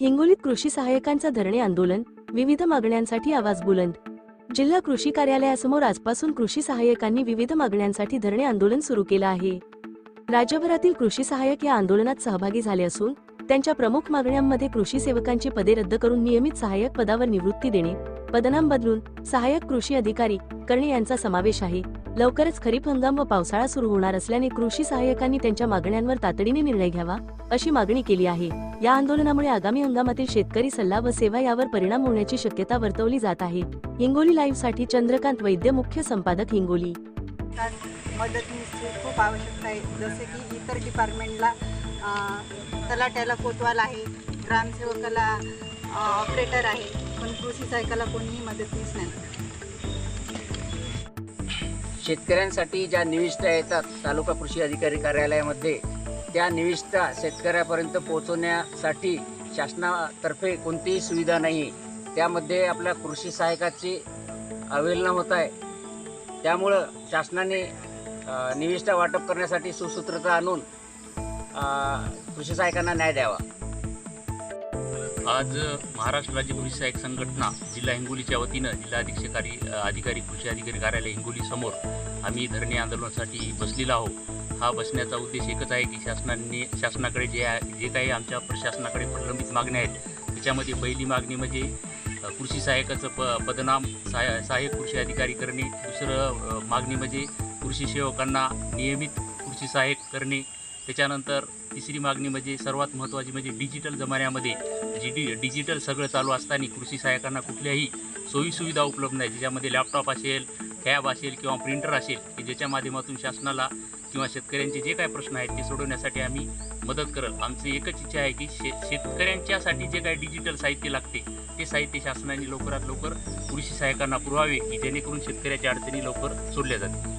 हिंगोलीत कृषी सहाय्यकांचा धरणे आंदोलन विविध मागण्यांसाठी आवाज बुलंद. जिल्हा कृषी कार्यालयासमोर आजपासून कृषी सहाय्यकांनी विविध मागण्यांसाठी धरणे आंदोलन सुरू केलं आहे. राज्यभरातील कृषी सहाय्यक या आंदोलनात सहभागी झाले असून त्यांच्या प्रमुख मागण्यांमध्ये कृषी सेवकांची पदे रद्द करून नियमित सहाय्यक पदावर निवृत्ती देणे पदनाम बदलून सहाय्यक कृषी अधिकारी करणे यांचा समावेश आहे. लवकरच खरीप हंगाम व पावसाळा सुरू होणार असल्याने कृषी सहाय्यकांनी त्यांच्या मागण्यांवर तातडीने निर्णय घ्यावा अशी मागणी केली आहे. या आंदोलनामुळे आगामी हंगामातील शेतकरी सल्ला व सेवा यावर परिणाम होण्याची शक्यता वर्तवली जात आहे. हिंगोली लाईव्हसाठी चंद्रकांत वैद्य मुख्य संपादक हिंगोली. कारण मदतनीसची खूप आवश्यकता आहे. जसे की इतर डिपार्टमेंटला तलाट्याला कोतवाल आहे ग्रामसेवकाला ऑपरेटर आहे. पण कृषी सहायकाला कोणीही मदतनीस नाही. शेतकऱ्यांसाठी ज्या निविष्ठा येतात तालुका कृषी अधिकारी कार्यालयामध्ये त्या निविष्ठा शेतकऱ्यापर्यंत पोहोचवण्यासाठी शासनातर्फे कोणतीही सुविधा नाही त्यामध्ये आपल्या कृषी सहायकाची अवहेलना होत आहे. त्यामुळं शासनाने निविष्ठा वाटप करण्यासाठी सुसूत्रता आणून कृषी सहायकांना न्याय द्यावा. आज महाराष्ट्र राज्य कृषी सहाय्यक संघटना जिल्हा हिंगोलीच्या वतीनं जिल्हा अधीक्षकारी अधिकारी कृषी अधिकारी कार्यालय हिंगोली समोर आम्ही धरणे आंदोलनासाठी बसलेला आहोत. हा बसण्याचा उद्देश एकच आहे की शासनाने शासनाकडे जे आहे जे काही आमच्या प्रशासनाकडे प्रलंबित मागण्या आहेत त्याच्यामध्ये पहिली मागणी म्हणजे कृषी सहाय्यकाचं प पदनाम सहाय सहाय्यक कृषी अधिकारी करणे. दुसरं मागणी म्हणजे कृषी सेवकांना नियमित कृषी सहाय्यक करणे. त्याच्यानंतर तिसरी मागणी म्हणजे सर्वात महत्त्वाची म्हणजे डिजिटल जमान्यामध्ये जी डि डिजिटल सगळं चालू असताना कृषी सहाय्यकांना कुठल्याही सोयीसुविधा उपलब्ध नाही. ज्याच्यामध्ये लॅपटॉप असेल टॅब असेल किंवा प्रिंटर असेल की ज्याच्या माध्यमातून शासनाला किंवा शेतकऱ्यांचे जे काही प्रश्न आहेत ते सोडवण्यासाठी आम्ही मदत करत आमची एकच इच्छा आहे की शे शेतकऱ्यांच्यासाठी जे काही डिजिटल साहित्य लागते ते साहित्य शासनाने लवकरात लवकर कृषी सहाय्यकांना पुरवावे की जेणेकरून शेतकऱ्याच्या अडचणी लवकर सोडल्या जातील.